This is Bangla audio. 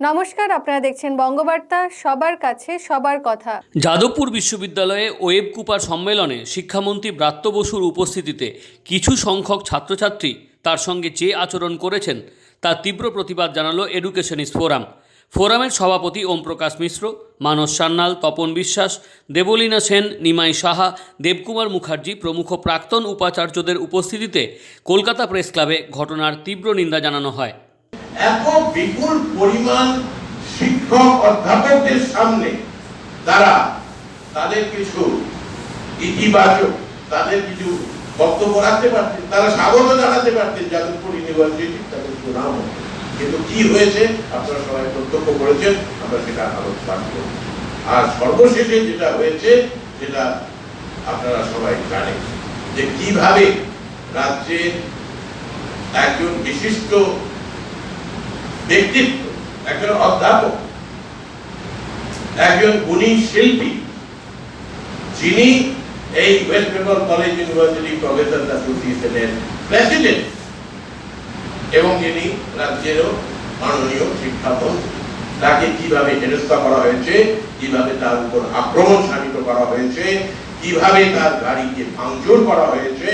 নমস্কার, আপনারা দেখছেন বঙ্গবার্তা, সবার কাছে সবার কথা। যাদবপুর বিশ্ববিদ্যালয়ে ওয়েব কুপার সম্মেলনে শিক্ষামন্ত্রী ব্রাত্য বসুর উপস্থিতিতে কিছু সংখ্যক ছাত্রছাত্রী তার সঙ্গে যে আচরণ করেছেন, তার তীব্র প্রতিবাদ জানালো এডুকেশনিস্ট ফোরাম ফোরামের সভাপতি ওমপ্রকাশ মিশ্র, মানস সান্যাল, তপন বিশ্বাস, দেবলীনা সেন, নিমাই সাহা, দেবকুমার মুখার্জি প্রমুখ প্রাক্তন উপাচার্যদের উপস্থিতিতে কলকাতা প্রেস ক্লাবে ঘটনার তীব্র নিন্দা জানানো হয়। এত বিপুল পরিমাণ শিক্ষক অধ্যাপকদের সামনে তারা তাদের কিছু ইতিবাচক, তাদের কিছু বক্তব্য রাখতে পারতেন, তারা স্বাগত জানাতে পারতেন যাদবপুর ইউনিভার্সিটি তাদের সুনাম কিন্তু কি হয়েছে? আপনারা সবাই প্রত্যক্ষ করেছেন, আমরা সেটা আলোচনা করব। আর সর্বশেষে যেটা হয়েছে সেটা আপনারা সবাই জানেন, যে কীভাবে রাজ্যের একজন বিশিষ্ট ব্যক্তিত্ব, একজন অধ্যাপক, একজন গুণী শিল্পী, যিনি এই West Bengal college university professor অ্যাসোসিয়েশনের প্রেসিডেন্ট এবং যিনি রাজ্যেরও মাননীয় শিক্ষামন্ত্রী। তাকে কীভাবে হেনস্থা করা হয়েছে, কীভাবে তার উপর আক্রমণ সাধিত করা হয়েছে, কীভাবে তার গাড়িকে ভাঙচুর করা হয়েছে